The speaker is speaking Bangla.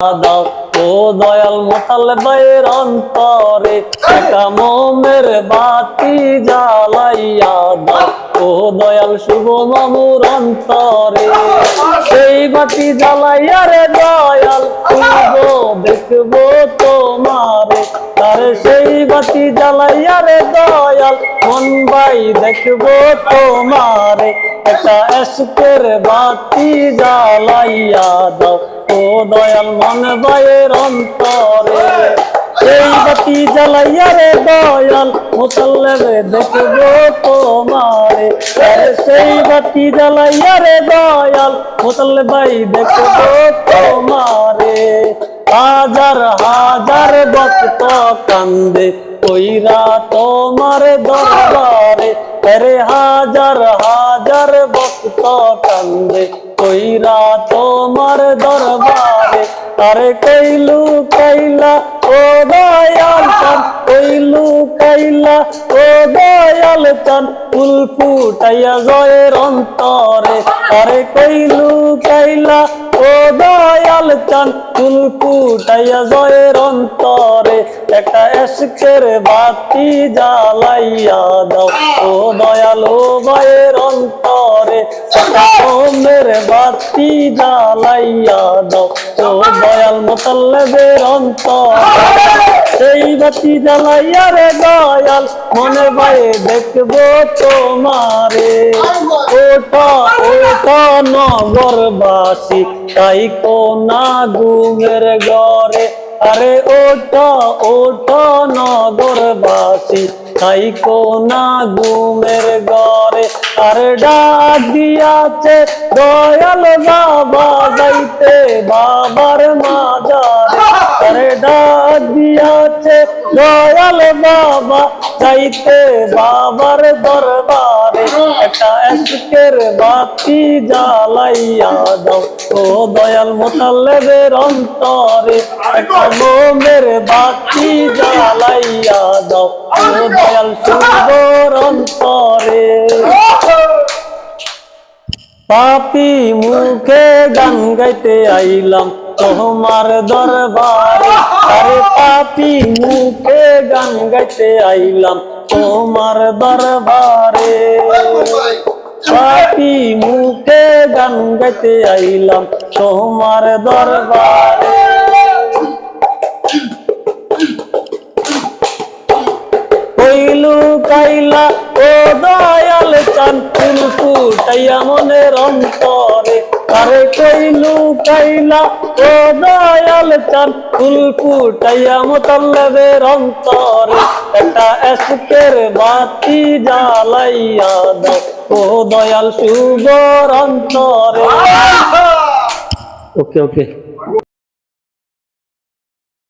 দাও দয়াল মোতাল দয়ের অন্তরে একা মোমের বাতি জ্বালাইয়া দাও। ও দয়াল শুভ মামুর অন্তরে, সেই বাতি জ্বালাইয়া রে দয়াল জ্বালাইয়া রে দয়াল, মন ভাই দেখব তোমারে। একটা এসকের বাতি জ্বালাইয়া দাও, ও দয়াল, মন ভাইয়ের অন্তরে। সেই বাতি জ্বালাইয়া রে দয়াল মুসল্লেবে দেখব তোমারে। সেই বাতি জ্বালাইয়া রে দয়াল, মুসল্লে ভাই দেখব তোমারে। হাজার হাজার ভক্ত কান্দে, কইরা তোমার দরবারে, আরে হাজার হাজার ভক্ত কান্দে, কইরা তোমার দরবারে তারে কইলু কইলা, ও দয়াল কইলু কইলা, ও দয়াল ফুল ফুটাইয়া জয়ের অন্তরে। তারে কইলু কইলা ও দয়াল চান ফুল ফুটাইয়া জয়ের অন্তরে। একটা এসকের বাতি জ্বালাইয়া দাও, ও দয়াল, ও ভাইয়ের অন্তরে। একটা ওমের বাতি জ্বালাইয়া দাও, ও দয়াল মোতাল্লেবের অন্তরে। বাতি জ্বালাইয়া রে দয়াল মনে ভাইয়ে দেখব তোমারে। ওটা ওটা নগরবাসী, তাই কোনা ঘুমের ঘরে আরে ওটা ওটা নগরবাসী, তাই কোনা ঘুমের ঘরে আরে ডাক দিয়াছে, দয়াল বাবা যাইতে বাবার দয়াল বাবা, যাইতে বাবার দরবারে। একটা এসকের বাতি জ্বালাইয়া দাও। ও দয়াল মোতাল্লেবের অন্তরে একটা মোমের বাতি জ্বালাইয়া দাও। ও দয়াল সুন্দর অন্তরে। পাপি মুখে গান গাইতে আইলাম। তোমার দরবারে পাপি মুখে গান গাইতে আইলাম তোমার দরবারে। পাপি মুখে গান গাইতে আইলাম তোমার দরবারে। কইলু কাইলা ও দয়াল চান ফুল ফুটাইয়া মনের অন্তরে। আরে কইলু কাইলা ও দয়াল চান ফুল ফুটাইয়া মোতাল্লেবের অন্তরে একটা এসকের বাতি জ্বালাইয়া দাও। ও দয়াল সুগর অন্তরে ওকে ওকে।